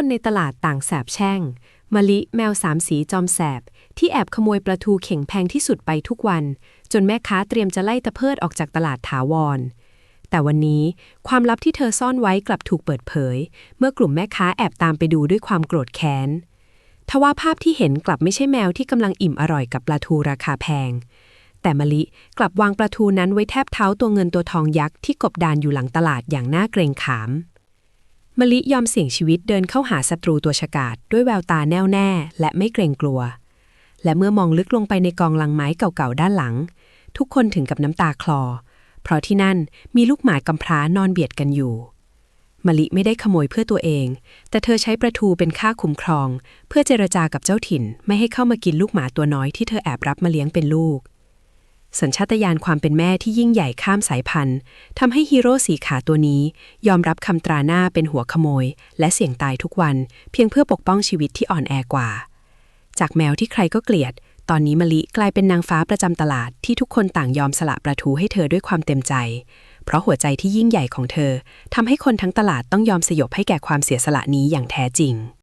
คนในตลาดต่างแสบแช่งมะลิแมวสามสีจอมแสบ ที่แอบขโมยปลาทูเข่งแพงที่สุดไปทุกวัน จนแม่ค้าเตรียมจะไล่ตะเพิดออกจากตลาดถาวร แต่วันนี้ความลับที่เธอซ่อนไว้กลับถูกเปิดเผย เมื่อกลุ่มแม่ค้าแอบตามไปดูด้วยความโกรธแค้นทว่าภาพที่เห็นกลับไม่ใช่แมวที่กำลังอิ่มอร่อยกับปลาทูราคาแพง แต่มะลิกลับวางปลาทูนั้นไว้แทบเท้าตัวเงินตัวทองยักษ์ที่กบดานอยู่หลังตลาดอย่างน่าเกรงขาม มลิยอมเสี่ยงชีวิตเดินเข้าหาศัตรูตัวฉกาจด้วยแววตาแน่วแน่และไม่เกรงกลัว และเมื่อมองลึกลงไปในกองลังไม้เก่าๆด้านหลัง ทุกคนถึงกับน้ำตาคลอ เพราะที่นั่นมีลูกหมากำพร้านอนเบียดกันอยู่มลิไม่ได้ขโมยเพื่อตัวเอง แต่เธอใช้ประทูเป็นค่าคุ้มครอง เพื่อเจรจากับเจ้าถิ่นไม่ให้เข้ามากินลูกหมาตัวน้อยที่เธอแอบรับมาเลี้ยงเป็นลูก สัญชาตญาณความเป็นแม่ที่ยิ่งใหญ่ข้ามสายพันธุ์ทำให้ฮีโร่สีขาตัวนี้ ยอมรับคำตราหน้าเป็นหัวขโมย และเสี่ยงตายทุกวัน เพียงเพื่อปกป้องชีวิตที่อ่อนแอกว่า จากแมวที่ใครก็เกลียด ตอนนี้มะลิกลายเป็นนางฟ้าประจำตลาดที่ทุกคนต่างยอมสละประทูให้เธอด้วยความเต็มใจ เพราะหัวใจที่ยิ่งใหญ่ของเธอทำให้คนทั้งตลาดต้องยอมสยบให้แก่ความเสียสละนี้อย่างแท้จริง